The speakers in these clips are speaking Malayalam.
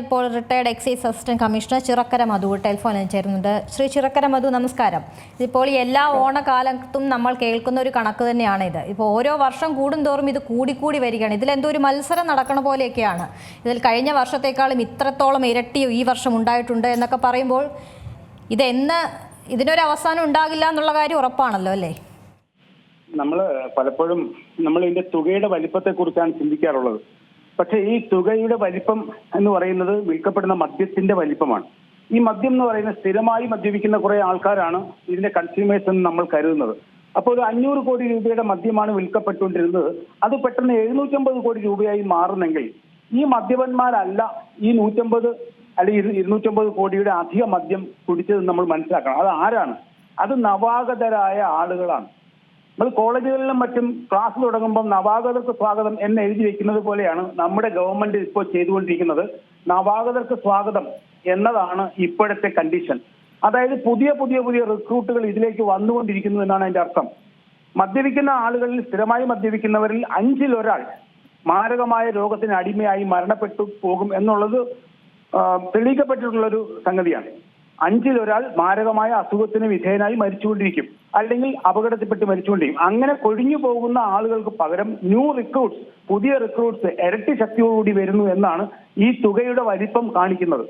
ഇപ്പോൾ retired excise assistant commissioner Chirakkara Madhu ടെലിഫോണിൽ ചേരുന്നുണ്ട്. ശ്രീ ചിറക്കര മധു നമസ്കാരം. ഇപ്പോൾ എല്ലാ ഓണകാലത്തും നമ്മൾ കേൾക്കുന്ന ഒരു കണക്ക് തന്നെയാണ് ഇത്. ഇപ്പോൾ ഓരോ വർഷം കൂടുന്തോറും ഇത് കൂടിക്കൂടി വരികയാണ്. ഇതിലെന്തോ ഒരു മത്സരം നടക്കണ പോലെയൊക്കെയാണ്. ഇതിൽ കഴിഞ്ഞ വർഷത്തേക്കാളും ഇത്രത്തോളം ഇരട്ടി ഈ വർഷം ഉണ്ടായിട്ടുണ്ട് എന്നൊക്കെ പറയുമ്പോൾ ഇതെന്ന് ഇതിനൊരു അവസാനം ഉണ്ടാകില്ല എന്നുള്ള കാര്യം ഉറപ്പാണല്ലോ അല്ലേ? നമ്മൾ പലപ്പോഴും നമ്മൾ ഇതിന്റെ തുകയുടെ വലിപ്പത്തെ കുറിച്ചാണ് ചിന്തിക്കാറുള്ളത്. പക്ഷേ ഈ തുകയുടെ വലിപ്പം എന്ന് പറയുന്നത് വിൽക്കപ്പെടുന്ന മദ്യത്തിന്റെ വലിപ്പമാണ്. ഈ മദ്യം എന്ന് പറയുന്നത് സ്ഥിരമായി മദ്യപിക്കുന്ന കുറെ ആൾക്കാരാണ് ഇതിന്റെ കൺസ്യൂമേഴ്സ് എന്ന് നമ്മൾ കരുതുന്നത്. അപ്പോൾ ഒരു അഞ്ഞൂറ് കോടി രൂപയുടെ മദ്യമാണ് വിൽക്കപ്പെട്ടുകൊണ്ടിരുന്നത്. അത് പെട്ടെന്ന് എഴുന്നൂറ്റമ്പത് കോടി രൂപയായി മാറുന്നെങ്കിൽ ഈ മദ്യപന്മാരല്ല ഈ നൂറ്റമ്പത് അല്ലെങ്കിൽ ഇരു- ഇരുന്നൂറ്റമ്പത് കോടിയുടെ അധിക മദ്യം കുടിച്ചത് നമ്മൾ മനസ്സിലാക്കണം. അത് ആരാണ്? അത് നവാഗതരായ ആളുകളാണ്. നമ്മൾ കോളേജുകളിലും മറ്റും ക്ലാസ് തുടങ്ങുമ്പോൾ നവാഗതർക്ക് സ്വാഗതം എന്ന് എഴുതി വെക്കുന്നത് പോലെയാണ് നമ്മുടെ ഗവൺമെന്റ് ഇപ്പോൾ ചെയ്തുകൊണ്ടിരിക്കുന്നത്. നവാഗതർക്ക് സ്വാഗതം എന്നതാണ് ഇപ്പോഴത്തെ കണ്ടീഷൻ അതായത് പുതിയ പുതിയ പുതിയ റിക്രൂട്ടുകൾ ഇതിലേക്ക് വന്നുകൊണ്ടിരിക്കുന്നു എന്നാണ് അതിന്റെ അർത്ഥം. മദ്യപിക്കുന്ന ആളുകളിൽ സ്ഥിരമായി മദ്യപിക്കുന്നവരിൽ അഞ്ചിൽ ഒരാൾ മാരകമായ രോഗത്തിന് അടിമയായി മരണപ്പെട്ടു പോകും എന്നുള്ളത് തെളിയിക്കപ്പെട്ടിട്ടുള്ള ഒരു സംഗതിയാണ്. അഞ്ചിൽ ഒരാൾ മാരകമായ അസുഖത്തിന് വിധേയനായി മരിച്ചുകൊണ്ടിരിക്കും. അല്ലെങ്കിൽ അപകടത്തിൽപ്പെട്ട് മരിച്ചുകൊണ്ടിരിക്കും. അങ്ങനെ കൊഴിഞ്ഞു പോകുന്ന ആളുകൾക്ക് പകരം ന്യൂ റിക്രൂട്ട്സ് പുതിയ റിക്രൂട്ട്സ് ഇരട്ടി ശക്തിയോടുകൂടി വരുന്നു എന്നാണ് ഈ തുകയുടെ വലിപ്പം കാണിക്കുന്നത്.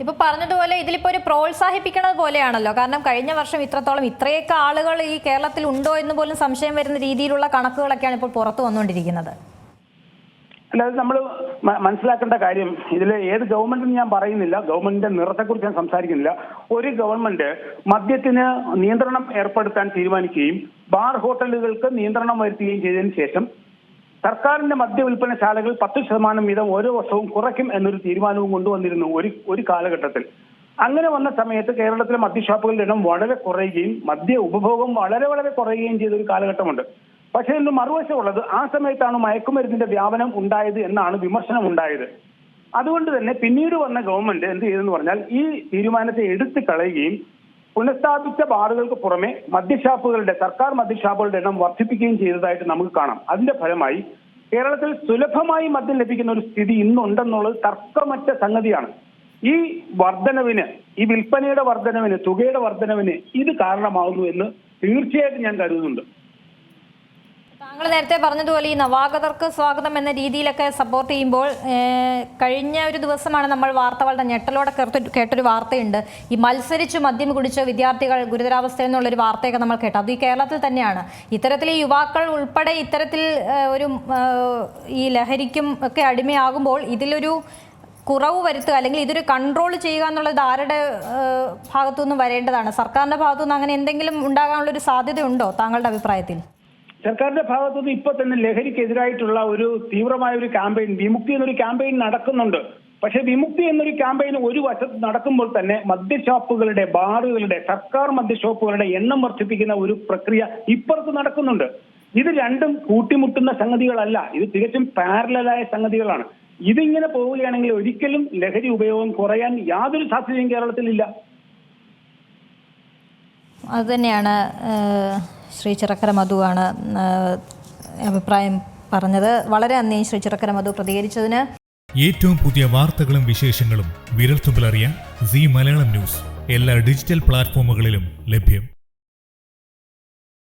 ഇപ്പൊ പറഞ്ഞതുപോലെ ഇതിലിപ്പോ ഒരു പ്രോത്സാഹിപ്പിക്കണത് പോലെയാണല്ലോ. കാരണം കഴിഞ്ഞ വർഷം ഇത്രത്തോളം ഇത്രയൊക്കെ ആളുകൾ ഈ കേരളത്തിൽ ഉണ്ടോ എന്ന് പോലും സംശയം വരുന്ന രീതിയിലുള്ള കണക്കുകളൊക്കെയാണ് ഇപ്പോൾ പുറത്തു വന്നുകൊണ്ടിരിക്കുന്നത്. അല്ലാതെ നമ്മൾ മനസ്സിലാക്കേണ്ട കാര്യം ഇതിൽ ഏത് ഗവൺമെന്റ് ഞാൻ പറയുന്നില്ല ഗവൺമെന്റിന്റെ നിറത്തെക്കുറിച്ച് ഞാൻ സംസാരിക്കുന്നില്ല. ഒരു ഗവൺമെന്റ് മദ്യത്തിന് നിയന്ത്രണം ഏർപ്പെടുത്താൻ തീരുമാനിക്കുകയും ബാർ ഹോട്ടലുകൾക്ക് നിയന്ത്രണം വരുത്തുകയും ചെയ്തതിനു ശേഷം സർക്കാരിന്റെ മദ്യ വിൽപ്പനശാലകൾ പത്ത് ശതമാനം വീതം ഓരോ വർഷവും കുറയ്ക്കും എന്നൊരു തീരുമാനവും കൊണ്ടുവന്നിരുന്നു ഒരു ഒരു കാലഘട്ടത്തിൽ. അങ്ങനെ വന്ന സമയത്ത് കേരളത്തിലെ മദ്യഷാപ്പുകളുടെ എണ്ണം വളരെ കുറയുകയും മദ്യ ഉപഭോഗം വളരെ വളരെ കുറയുകയും ചെയ്ത ഒരു കാലഘട്ടമുണ്ട്. പക്ഷേ ഇന്ന് മറുവശമുള്ളത് ആ സമയത്താണ് മയക്കുമരുന്നിന്റെ വ്യാപനം ഉണ്ടായത് എന്നാണ് വിമർശനം ഉണ്ടായത്. അതുകൊണ്ട് തന്നെ പിന്നീട് വന്ന ഗവൺമെന്റ് എന്ത് ചെയ്തെന്ന് പറഞ്ഞാൽ ഈ തീരുമാനത്തെ എടുത്തു കളയുകയും പുനഃസ്ഥാപിച്ച ബാറുകൾക്ക് പുറമെ മദ്യഷാപ്പുകളുടെ സർക്കാർ മദ്യഷാപ്പുകളുടെ എണ്ണം വർദ്ധിപ്പിക്കുകയും ചെയ്തതായിട്ട് നമുക്ക് കാണാം. അതിന്റെ ഫലമായി കേരളത്തിൽ സുലഭമായി മദ്യം ലഭിക്കുന്ന ഒരു സ്ഥിതി ഇന്നുണ്ടെന്നുള്ളത് തർക്കമറ്റ സംഗതിയാണ്. ഈ വർധനവിന് ഈ വിൽപ്പനയുടെ വർധനവിന് തുകയുടെ വർധനവിന് ഇത് കാരണമാകുന്നു എന്ന് തീർച്ചയായിട്ടും ഞാൻ കരുതുന്നുണ്ട്. താങ്കൾ നേരത്തെ പറഞ്ഞതുപോലെ ഈ നവാഗതർക്ക് സ്വാഗതം എന്ന രീതിയിലൊക്കെ സപ്പോർട്ട് ചെയ്യുമ്പോൾ കഴിഞ്ഞ ഒരു ദിവസമാണ് നമ്മൾ വാർത്ത വളരെ ഞെട്ടലോടെ കേട്ട് കേട്ടൊരു വാർത്തയുണ്ട്. ഈ മത്സരിച്ച് മദ്യം കുടിച്ച വിദ്യാർത്ഥികൾ ഗുരുതരാവസ്ഥ എന്നുള്ളൊരു വാർത്തയൊക്കെ നമ്മൾ കേട്ടു. അത് ഈ കേരളത്തിൽ തന്നെയാണ്. ഇത്തരത്തിൽ ഈ യുവാക്കൾ ഉൾപ്പെടെ ഇത്തരത്തിൽ ഒരു ഈ ലഹരിക്കും ഒക്കെ അടിമയാകുമ്പോൾ ഇതിലൊരു കുറവ് വരുത്തുക അല്ലെങ്കിൽ ഇതൊരു കൺട്രോൾ ചെയ്യുക എന്നുള്ളത് ആരുടെ ഭാഗത്തു നിന്നും വരേണ്ടതാണ്? സർക്കാരിന്റെ ഭാഗത്തുനിന്ന് അങ്ങനെ എന്തെങ്കിലും ഉണ്ടാകാനുള്ളൊരു സാധ്യതയുണ്ടോ താങ്കളുടെ അഭിപ്രായത്തിൽ? സർക്കാരിന്റെ ഭാഗത്തുനിന്ന് ഇപ്പൊ തന്നെ ലഹരിക്കെതിരായിട്ടുള്ള ഒരു തീവ്രമായ ഒരു ക്യാമ്പയിൻ വിമുക്തി എന്നൊരു ക്യാമ്പയിൻ നടക്കുന്നുണ്ട്. പക്ഷെ വിമുക്തി എന്നൊരു ക്യാമ്പയിൻ ഒരു വശത്ത് നടക്കുമ്പോൾ തന്നെ മദ്യഷാപ്പുകളുടെ ബാറുകളുടെ സർക്കാർ മദ്യഷോപ്പുകളുടെ എണ്ണം വർദ്ധിപ്പിക്കുന്ന ഒരു പ്രക്രിയ ഇപ്പുറത്ത് നടക്കുന്നുണ്ട്. ഇത് രണ്ടും കൂട്ടിമുട്ടുന്ന സംഗതികളല്ല. ഇത് തികച്ചും പാരലായ സംഗതികളാണ്. ഇതിങ്ങനെ പോവുകയാണെങ്കിൽ ഒരിക്കലും ലഹരി ഉപയോഗം കുറയാൻ യാതൊരു സാധ്യതയും കേരളത്തിലില്ല. അതുതന്നെയാണ് ശ്രീ ചിറക്കര മധുവാണ് അഭിപ്രായം പറഞ്ഞത്. വളരെ നന്ദി ശ്രീ ചിറക്കര മധു പ്രതികരിച്ചതിന്. ഏറ്റവും പുതിയ വാർത്തകളും വിശേഷങ്ങളും വിരൽത്തുമ്പിലറിയാൻ സി മലയാളം ന്യൂസ് എല്ലാ ഡിജിറ്റൽ പ്ലാറ്റ്ഫോമുകളിലും ലഭ്യം.